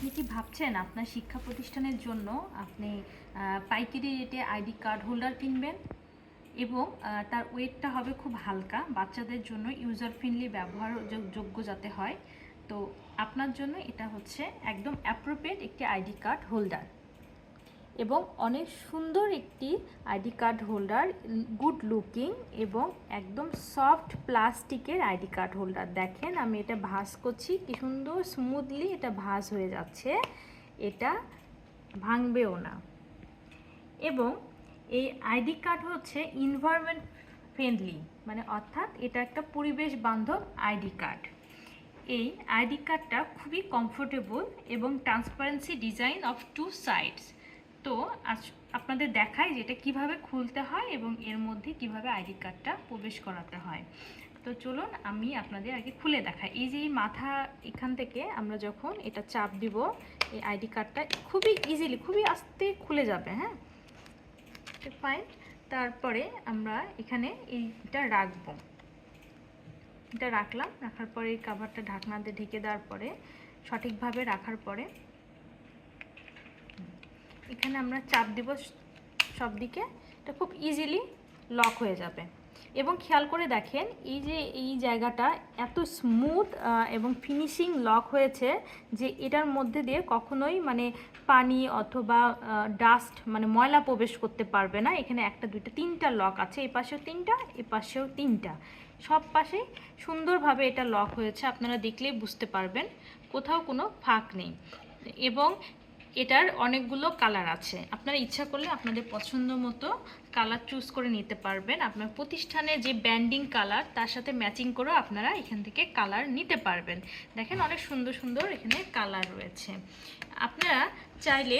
আপনি কি ভাবছেন আপনার শিক্ষা প্রতিষ্ঠানের জন্য আপনি পাইকারি রেটে আইডি কার্ড হোল্ডার কিনবেন? এবং তার ওয়েটটা হবে খুব হালকা, বাচ্চাদের জন্য ইউজার ফ্রেন্ডলি ব্যবহার যোগ- যোগ্য যাতে হয়। তো আপনার জন্য এটা হচ্ছে একদম অ্যাপ্রোপ্রিয়েট একটি আইডি কার্ড হোল্ডার। এবং অনেক সুন্দর একটি ID card holder, good looking এবং একদম সফট প্লাস্টিকের আইডি কার্ড হোল্ডার। দেখেন, আমি এটা ভাস করছি, কি সুন্দর স্মুথলি এটা ভাস হয়ে যাচ্ছে। এটা ভাঙবেও না। এবং এই আইডি কার্ড হচ্ছে ইনভায়রনমেন্ট ফ্রেন্ডলি মানে অর্থাৎ এটা একটা পরিবেশ বান্ধব আইডি কার্ড। এই আইডি কার্ডটা খুবই কমফোর্টেবল এবং transparency design of two sides তো আজ আপনাদের দেখাই যে এটা কীভাবে খুলতে হয় এবং এর মধ্যে কীভাবে আইডি কার্ডটা প্রবেশ করাতে হয়। তো চলুন আমি আপনাদের আগে খুলে দেখাই। এই যে এই মাথা এখান থেকে আমরা যখন এটা চাপ দিব, এই আইডি কার্ডটা খুবই ইজিলি খুবই আস্তে খুলে যাবে হ্যাঁ? ফাইন তারপরে আমরা এখানে এইটা রাখব। এটা রাখলাম, রাখার পরে এই কাভারটা ঢাকনা দিয়ে ঢেকে দেওয়ার পরে, সঠিকভাবে রাখার পরে এখানে আমরা চাপ দিব সব দিকে, এটা খুব ইজিলি লক হয়ে যাবে। এবং খেয়াল করে দেখেন, এই যে এই জায়গাটা এত স্মুথ এবং ফিনিশিং লক হয়েছে যে এটার মধ্যে দিয়ে কখনোই মানে পানি অথবা ডাস্ট মানে ময়লা প্রবেশ করতে পারবে না। এখানে একটা, দুইটা, তিনটা লক আছে এই পাশেও তিনটা, এ পাশেও তিনটা। সব পাশেই সুন্দরভাবে এটা লক হয়েছে, আপনারা দেখলেই বুঝতে পারবেন, কোথাও কোনো ফাঁক নেই। এবং এটার অনেকগুলো কালার আছে। আপনারা ইচ্ছা করলে আপনাদের পছন্দ মতো কালার চুজ করে নিতে পারবেন। আপনার প্রতিষ্ঠানে যে ব্যান্ডিং কালার তার সাথে ম্যাচিং করেও আপনারা এখান থেকে কালার নিতে পারবেন। দেখেন অনেক সুন্দর সুন্দর এখানে কালার রয়েছে। আপনারা চাইলে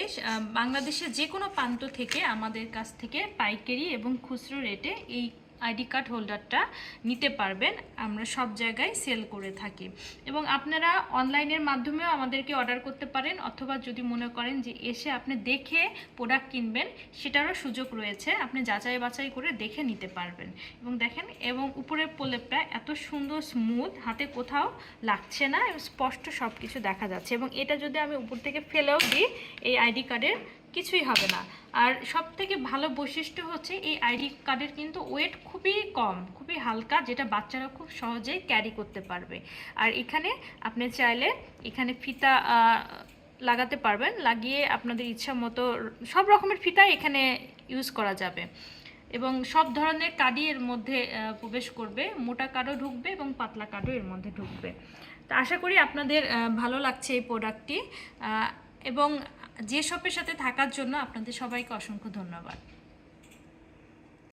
বাংলাদেশের যে কোনো প্রান্ত থেকে আমাদের কাছ থেকে পাইকারি এবং খুচরো রেটে এই আইডি কার্ড হোল্ডারটা নিতে পারবেন। আমরা সব জায়গায় সেল করে থাকি। এবং আপনারা অনলাইনের মাধ্যমেও আমাদেরকে অর্ডার করতে পারেন অথবা যদি মনে করেন যে এসে আপনি দেখে প্রোডাক্ট কিনবেন, সেটারও সুযোগ রয়েছে। আপনি যাচাই বাছাই করে দেখে নিতে পারবেন। এবং দেখেন, এবং উপরের প্রলেপটা এত সুন্দর স্মুথ হাতে কোথাও লাগছে না এবং স্পষ্ট সব কিছু দেখা যাচ্ছে। এবং এটা যদি আমি উপর থেকে ফেলেও দিই, এই আইডি কার্ডের কিছুই হবে না। আর সব থেকে ভালো বৈশিষ্ট্য হচ্ছে এই আইডি কার্ডের কিন্তু ওয়েট খুবই কম, খুবই হালকা, যেটা বাচ্চারা খুব সহজেই ক্যারি করতে পারবে। আর এখানে আপনি চাইলে এখানে ফিতা লাগাতে পারবেন, লাগিয়ে আপনাদের ইচ্ছা মতো সব রকমের ফিতা এখানে ইউজ করা যাবে। এবং সব ধরনের কার্ডই এর মধ্যে প্রবেশ করবে, মোটা কার্ডও ঢুকবে এবং পাতলা কার্ডও এর মধ্যে ঢুকবে। তো আশা করি আপনাদের ভালো লাগছে এই প্রোডাক্টটি এবং যে শপের সাথে থাকার জন্য আপনাদের সবাইকে অসংখ্য ধন্যবাদ।